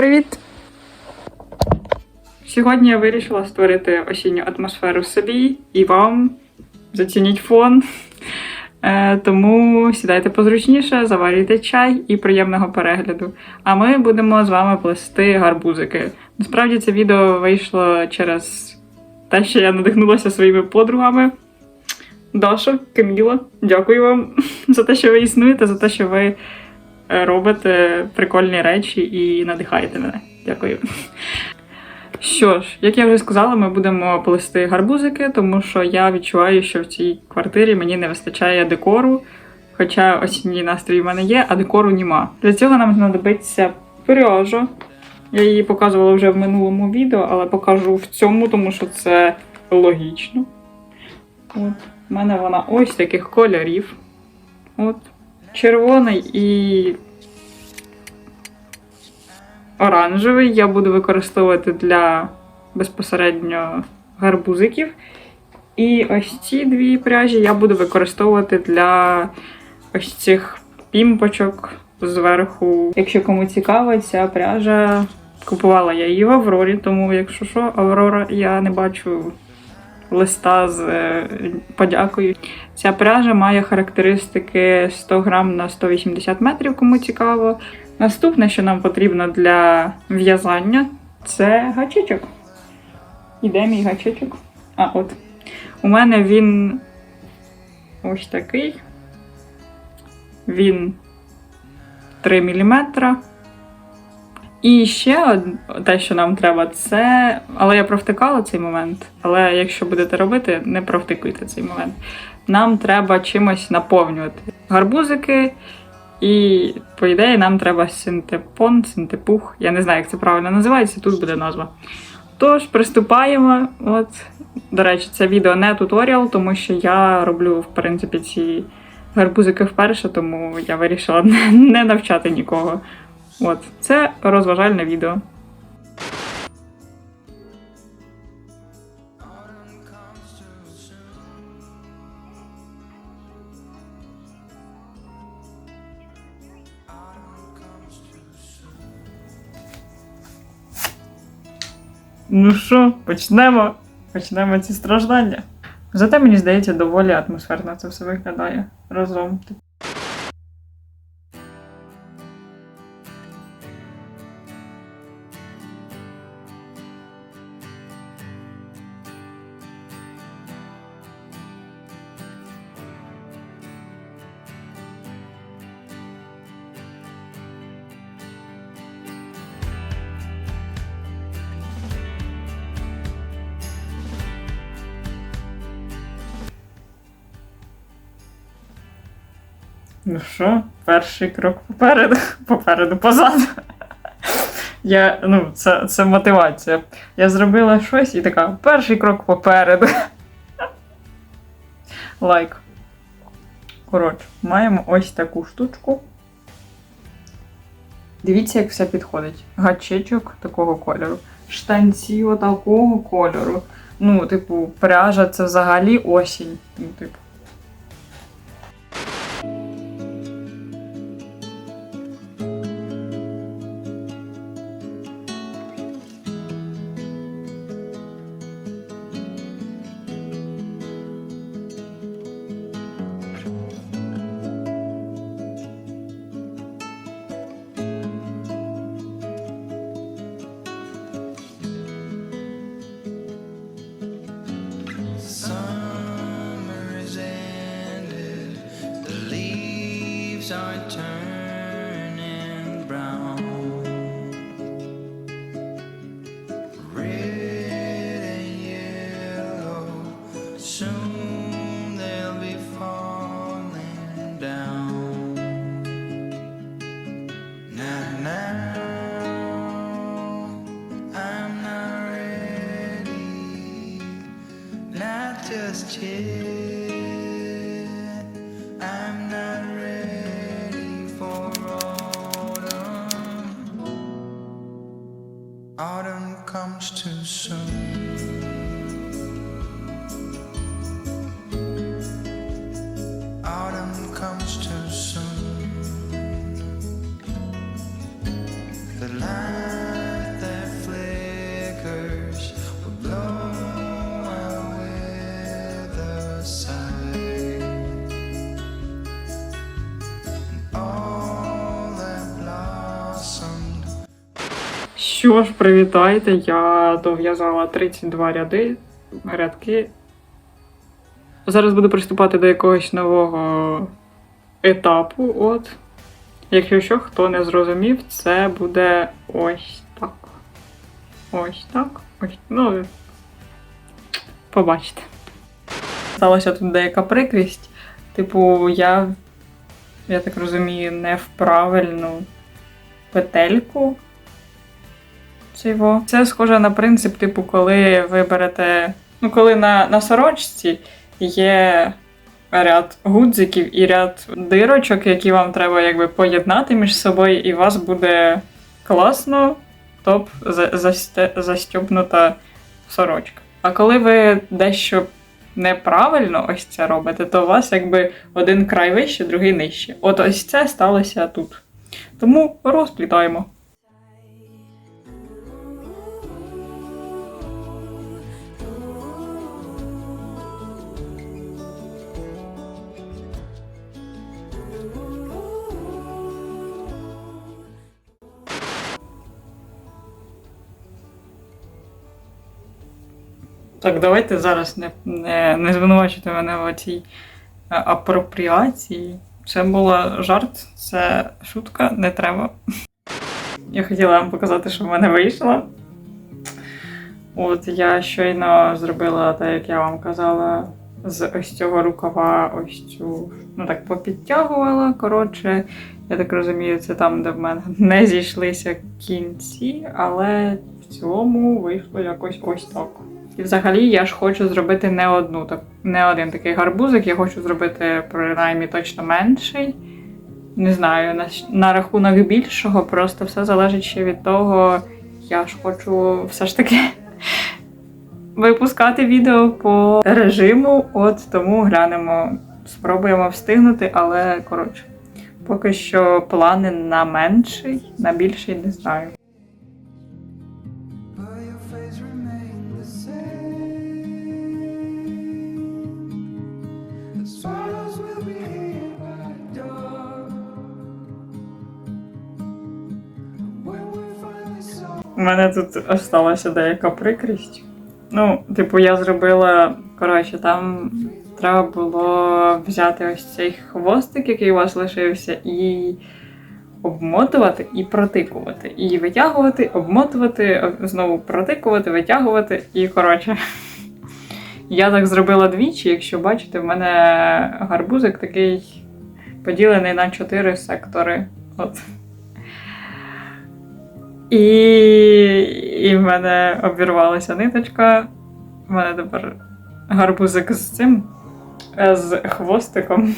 Привіт! Сьогодні я вирішила створити осінню атмосферу собі і вам. Зацініть фон. Е, тому сідайте позручніше, заварюйте чай і приємного перегляду. А ми будемо з вами плести гарбузики. Насправді це відео вийшло через те, що я надихнулася своїми подругами. Даша, Каміла, дякую вам за те, що ви існуєте, за те, що ви робите прикольні речі і надихаєте мене. Дякую. Що ж, як я вже сказала, ми будемо плести гарбузики, тому що я відчуваю, що в цій квартирі мені не вистачає декору. Хоча осінній настрій в мене є, а декору нема. Для цього нам знадобиться пряжа. Я її показувала вже в минулому відео, але покажу в цьому, тому що це логічно. От. У мене вона ось таких кольорів. От. Червоний і оранжевий я буду використовувати для безпосередньо гарбузиків. І ось ці дві пряжі я буду використовувати для ось цих пімпочок зверху. Якщо кому цікаво, ця пряжа купувала я її в Аврорі, тому якщо що, Аврора я не бачу листа з е, подякою. Ця пряжа має характеристики 100 грам на 180 метрів, кому цікаво. Наступне, що нам потрібно для в'язання, це гачечок. Іде мій гачечок. А, от. У мене він ось такий. Він 3 мм. І ще те, що нам треба, це. Але я провтикала цей момент. Але якщо будете робити, не провтикуйте цей момент. Нам треба чимось наповнювати гарбузики. І, по ідеї, нам треба синтепон, синтепух. Я не знаю, як це правильно називається, тут буде назва. Тож, приступаємо. От, до речі, це відео не туторіал, тому що я роблю, в принципі, ці гарбузики вперше, тому я вирішила не навчати нікого. От, це розважальне відео. Ну що, почнемо? Почнемо ці страждання. Зате мені здається, доволі атмосферно це все виглядає разом. Ну що, перший крок попереду, попереду, позаду. Я, ну, це, це мотивація. Я зробила щось і така, перший крок попереду. Лайк. Коротше, маємо ось таку штучку. Дивіться, як все підходить. Гачечок такого кольору. Штанці такого кольору. Ну, типу, пряжа це взагалі осінь. Ну, типу. Are turning brown. Red and yellow, soon they'll be falling down. Now, now, I'm not ready not just yet. Comes too soon. Що ж, привітайте, я дов'язала 32 ряди, рядки. Зараз буду приступати до якогось нового етапу. От. Якщо що, хто не зрозумів, це буде ось так. Ось так. Ось. Ну, побачите. Сталася тут деяка прикрість. Типу, я, я так розумію, не в правильну петельку. Цього. Це схоже на принцип, типу, коли ви берете. Ну, коли на, на сорочці є ряд гудзиків і ряд дирочок, які вам треба якби поєднати між собою, і у вас буде класно топ за- засте- застьобнута сорочка. А коли ви дещо неправильно ось це робите, то у вас якби один край вище, другий нижче. От ось це сталося тут. Тому розплітаємо. Так, давайте зараз не, не, не звинувачуйте мене в цій апропріації. Це була жарт, це шутка, не треба. Я хотіла вам показати, що в мене вийшло. От я щойно зробила те, як я вам казала, з ось цього рукава, ось цю, ну так, попідтягувала. Коротше, я так розумію, це там, де в мене не зійшлися кінці, але в цілому вийшло якось ось так. І взагалі я ж хочу зробити не одну, не один такий гарбузик, я хочу зробити принаймні точно менший. Не знаю, на, на рахунок більшого, просто все залежить ще від того, я ж хочу все ж таки випускати відео по режиму, от тому глянемо, спробуємо встигнути, але коротше, поки що плани на менший, на більший не знаю. Мене тут осталася деяка прикрість. Ну, типу, я зробила, коротше, там треба було взяти ось цей хвостик, який у вас лишився, і обмотувати і протикувати. І витягувати, обмотувати, знову протикувати, витягувати. І коротше. Я так зробила двічі, якщо бачите, в мене гарбузик такий поділений на чотири сектори. От. І, і в мене обірвалася ниточка. В мене тепер гарбузик з цим, е, з хвостиком.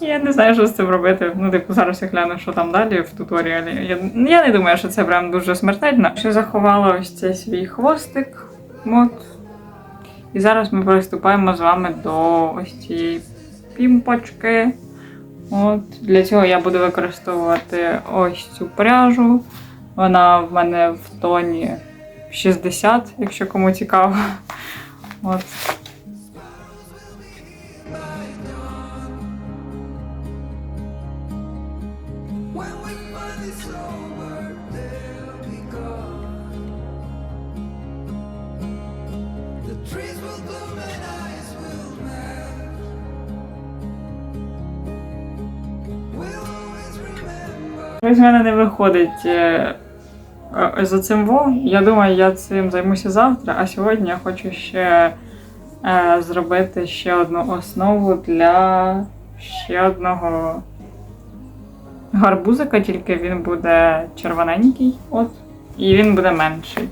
Я не знаю, що з цим робити. Ну, типу, зараз я гляну, що там далі в туторіалі. Я, я не думаю, що це прям дуже смертельно. Ще заховала ось цей свій хвостик. От. І зараз ми приступаємо з вами до ось цієї пімпочки. От. Для цього я буду використовувати ось цю пряжу. Вона в мене в тоні 60, якщо кому цікаво. От. Щось в мене не виходить е, е, за цим во. Я думаю, я цим займуся завтра, а сьогодні я хочу ще е, зробити ще одну основу для ще одного гарбузика, тільки він буде червоненький, от, і він буде менший.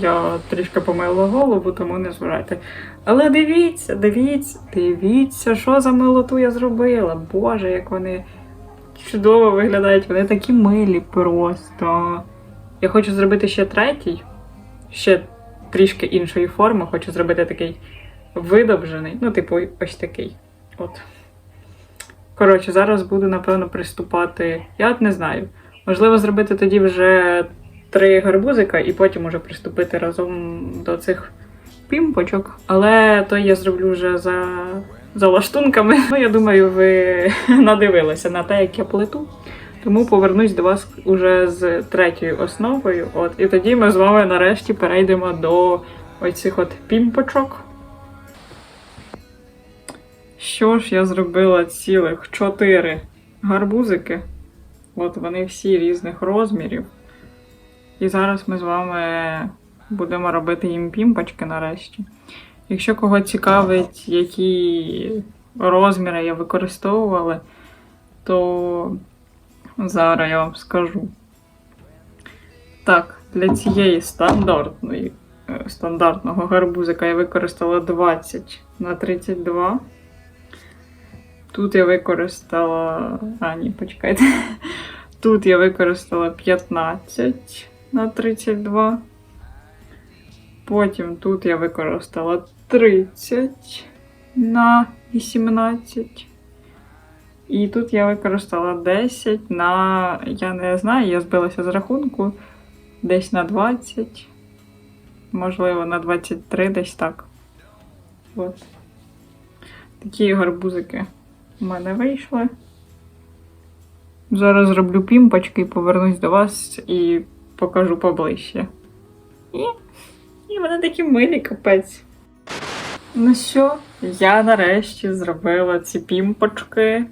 Я трішки помила голову, тому не зважайте. Але дивіться, дивіться, дивіться, що за милоту я зробила. Боже, як вони чудово виглядають. Вони такі милі просто. Я хочу зробити ще третій, ще трішки іншої форми. Хочу зробити такий видовжений, ну, типу, ось такий. От. Коротше, зараз буду, напевно, приступати. Я от не знаю. Можливо, зробити тоді вже три гарбузика і потім уже приступити разом до цих пімпочок. Але то я зроблю вже за, за лаштунками. Ну, я думаю, ви надивилися на те, як я плету. Тому повернусь до вас уже з третьою основою. От, і тоді ми з вами нарешті перейдемо до оцих от пімпочок. Що ж я зробила цілих чотири гарбузики. От вони всі різних розмірів. І зараз ми з вами будемо робити їм пімпочки нарешті. Якщо кого цікавить, які розміри я використовувала, то зараз я вам скажу. Так, для цієї стандартної, е, стандартного гарбузика я використала 20 на 32. Тут я використала. А, ні, почекайте. Тут я використала 15 на 32. Потім тут я використала 30 на 18. І тут я використала 10 на. Я не знаю, я збилася з рахунку. Десь на 20. Можливо, на 23, десь так. От. Такі гарбузики у мене вийшли. Зараз зроблю пімпочки повернусь до вас і покажу поближче. І, і вони такі милі, капець. Ну що, я нарешті зробила ці пімпочки.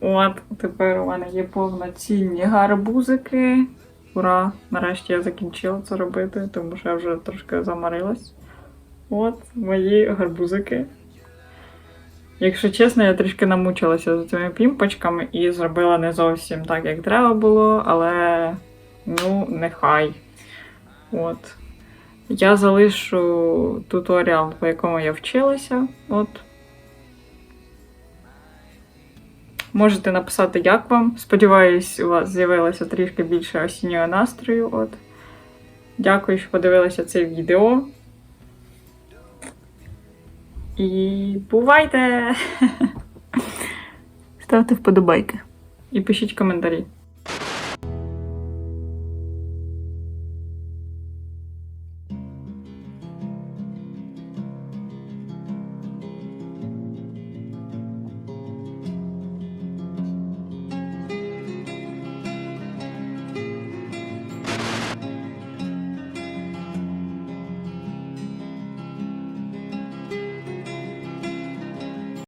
От, тепер у мене є повноцінні гарбузики. Ура! Нарешті я закінчила це робити, тому що я вже трошки замарилась. От мої гарбузики. Якщо чесно, я трішки намучилася з цими пімпочками і зробила не зовсім так, як треба було, але ну, нехай. От. Я залишу туторіал, по якому я вчилася. От. Можете написати, як вам. Сподіваюсь, у вас з'явилося трішки більше осіннього настрою. От. Дякую, що подивилися це відео. І бувайте! Ставте вподобайки. І пишіть коментарі.